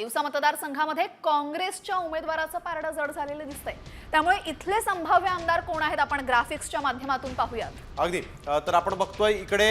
तिवसा मतदारसंघामध्ये काँग्रेसच्या उमेदवाराचं पारडं जड झालेलं दिसतंय. त्यामुळे इथले संभाव्य आमदार कोण आहेत आपण ग्राफिक्सच्या माध्यमातून पाहूयात. अगदी. तर आपण बघतोय इकडे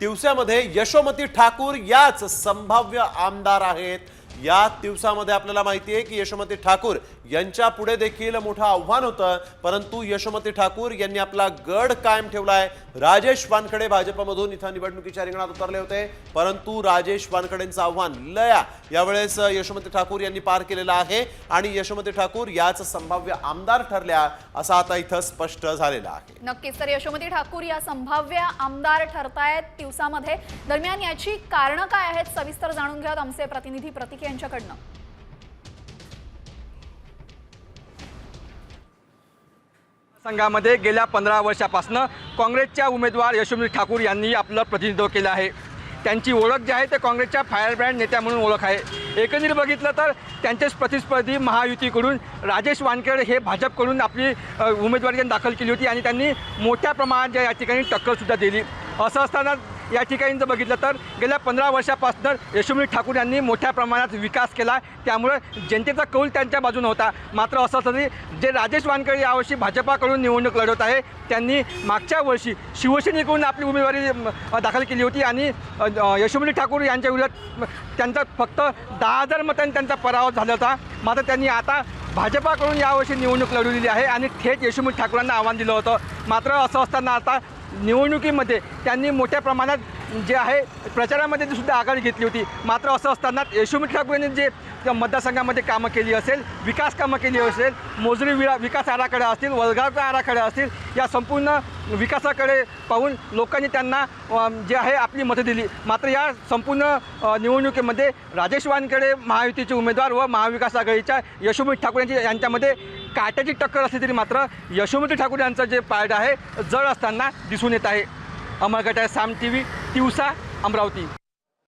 तिवस्यामध्ये यशोमती ठाकूर याच संभाव्य आमदार आहेत. या दिवसामध्ये आपल्याला माहिती आहे की यशोमती ठाकूर यांच्या पुढे देखील मोठं आव्हान होतं परंतु यशोमती ठाकूर यांनी आपला गड कायम ठेवलाय. राजेश वानखडे भाजपमधून इथं निवडणुकीच्या रिंगणात उतरले होते परंतु राजेश वानखडेंचं आव्हान लया. यावेळेस यशोमती ठाकूर यांनी पार केलेलं आहे आणि यशोमती ठाकूर याच संभाव्य आमदार ठरल्या असं आता इथं स्पष्ट झालेलं आहे. नक्कीच तर यशोमती ठाकूर या संभाव्य आमदार ठरतायत दिवसामध्ये. दरम्यान याची कारणं काय आहेत सविस्तर जाणून घ्यात आमचे प्रतिनिधी प्रतिक्रिया यांच्याकडनं संघामध्ये गेल्या पंधरा वर्षापासून काँग्रेसच्या उमेदवार यशोमती ठाकूर यांनी आपलं प्रतिनिधित्व केलं आहे. त्यांची ओळख जी आहे ते काँग्रेसच्या फायरब्रँड नेत्या म्हणून ओळख आहे. एकंदरीत बघितलं तर त्यांचेच प्रतिस्पर्धी महायुतीकडून राजेश वानखेडे हे भाजपकडून आपली उमेदवारी दाखल केली होती आणि त्यांनी मोठ्या प्रमाणात या ठिकाणी टक्करसुद्धा दिली. असं असताना या ठिकाणी जर बघितलं तर गेल्या पंधरा वर्षापासून यशोमती ठाकूर यांनी मोठ्या प्रमाणात विकास केला. त्यामुळे जनतेचा कौल त्यांच्या बाजूने होता. मात्र असं असलं तरी जे राजेश वानखेडे यावर्षी भाजपाकडून निवडणूक लढवत आहे त्यांनी मागच्या वर्षी शिवसेनेकडून आपली उमेदवारी दाखल केली होती आणि अ, ठाकूर यांच्या विरोधात त्यांचा फक्त दहा हजार मतांनी त्यांचा पराभव झाला होता. मात्र त्यांनी आता भाजपाकडून यावर्षी निवडणूक लढवलेली आहे आणि थेट यशोमती ठाकूरांना आव्हान दिलं होतं. मात्र असं असताना आता निवडणुकीमध्ये त्यांनी मोठ्या प्रमाणात जे आहे प्रचारामध्ये सुद्धा आघाडी घेतली होती. मात्र असं असताना यशोमती ठाकूर यांनी जे त्या मतदारसंघामध्ये कामं केली असेल विकास कामं केली असेल मोजरी विरा विकास आराखडा असतील वलगावचा आराखडा असतील या संपूर्ण विकासाकडे पाहून लोकांनी त्यांना जे आहे आपली मतं दिली. मात्र या संपूर्ण निवडणुकीमध्ये राजेश वानकडे महायुतीचे उमेदवार व महाविकास आघाडीच्या यशोमती ठाकूर यांची यांच्यामध्ये काट्याची टक्कर असली तरी मात्र यशोमती ठाकूर यांचं जे पारड आहे जड असताना दिसून येत आहे. अमरगट आहे साम टी व्ही तिवसा अमरावती.